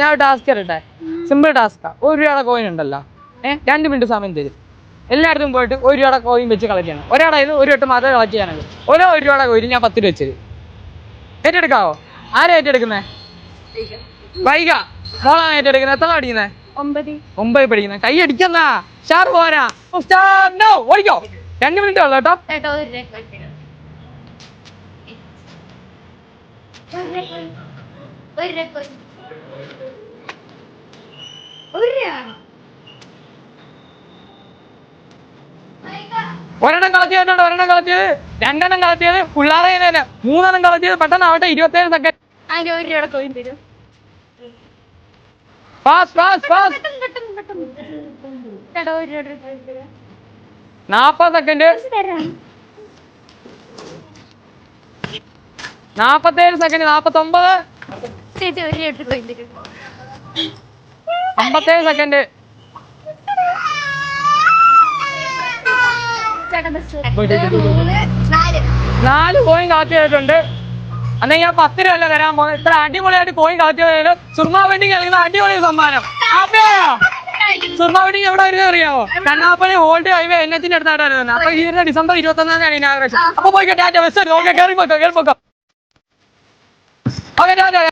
ഞാൻ ഒരു ടാസ്ക് തരട്ടെ? സിമ്പിൾ ടാസ്കാ ഒരു രൂപയുടെ കോയിൻ ഉണ്ടല്ലോ. ഏഹ് രണ്ട് മിനിറ്റ് സമയം തരും. എല്ലായിടത്തും പോയിട്ട് ഒരു രൂപയുടെ കോയിൻ വെച്ച് കളക്ട് ചെയ്യണം. ഒരാളെ ഒരു വട്ടം മാത്രമേ കളക്ട് ചെയ്യാനുള്ളൂ. ഓരോ ഒരു രൂപയുടെ കോയിൻ ഞാൻ പത്ത് രൂപ വെച്ചത് ഏറ്റെടുക്കാവോ? ആരാ ഏറ്റെടുക്കുന്നേ? വൈക. മോളാണ് ഏറ്റെടുക്കുന്നത്? എത്ര പഠിക്കുന്നത് ഒമ്പത്. ഒമ്പത് പഠിക്കുന്നത് കൈ അടിക്കന്നാ ഷാർ പോരാ. നോ ഓടിക്കോ. രണ്ട് മിനിറ്റ് ഉള്ളു കേട്ടോ. ഒരു ഒരു ഒരെണ്ണം കളത്തിയതുണ്ട് ഒരെണ്ണം കളത്തിയത് രണ്ടെണ്ണം കളത്തിയത് പിള്ളേരെ തന്നെ. മൂന്നെണ്ണം കളത്തിയത് പെട്ടെന്ന് ആവട്ടെ ഇരുപത്തേഴ് സെക്കൻഡ് അതിന് ഒരു രൂപയുടെ കോയിൻ തരും. ഫാസ്റ്റ് ഫാസ്റ്റ് ഫാസ്റ്റ് നാപ്പത് സെക്കൻഡ് നാപ്പത്തേഴ് സെക്കൻഡ് നാപ്പത്തൊമ്പത്. അമ്പത്തേഴ് സെക്കൻഡ് നാല്. കോയിൻ കാത്തിയായിട്ടുണ്ട് ചെയ്തിട്ടുണ്ട്. അന്ന് ഞാൻ പത്ത് രൂപ അല്ല തരാൻ പോകുന്നത് ഇത്ര അടിപൊളിയായിട്ട് കോയിൻ ചെയ്തതിന് സുർമ വെഡിങ് കളിക്കുന്ന അടിപൊളി സമ്മാനം. സുർമ വെഡിങ് എവിടെ വരുന്നത് അറിയാമോ കണ്ണാപ്പണി ഓൾഡ് ഹൈവേ എന്നത്തിന്റെ അടുത്തായിട്ടാണ് വരുന്നത്. അപ്പൊ ഈ വരുന്ന ഡിസംബർ ഇരുപത്തി ഒന്നാം ഇനാഗ്രേഷൻ അപ്പൊ പോയിക്കോ ടാറ്റ ബസ് ഓക്കെ കേറി പോക്കോ കയറി പോക്കോ ഓക്കെ ടാറ്റ.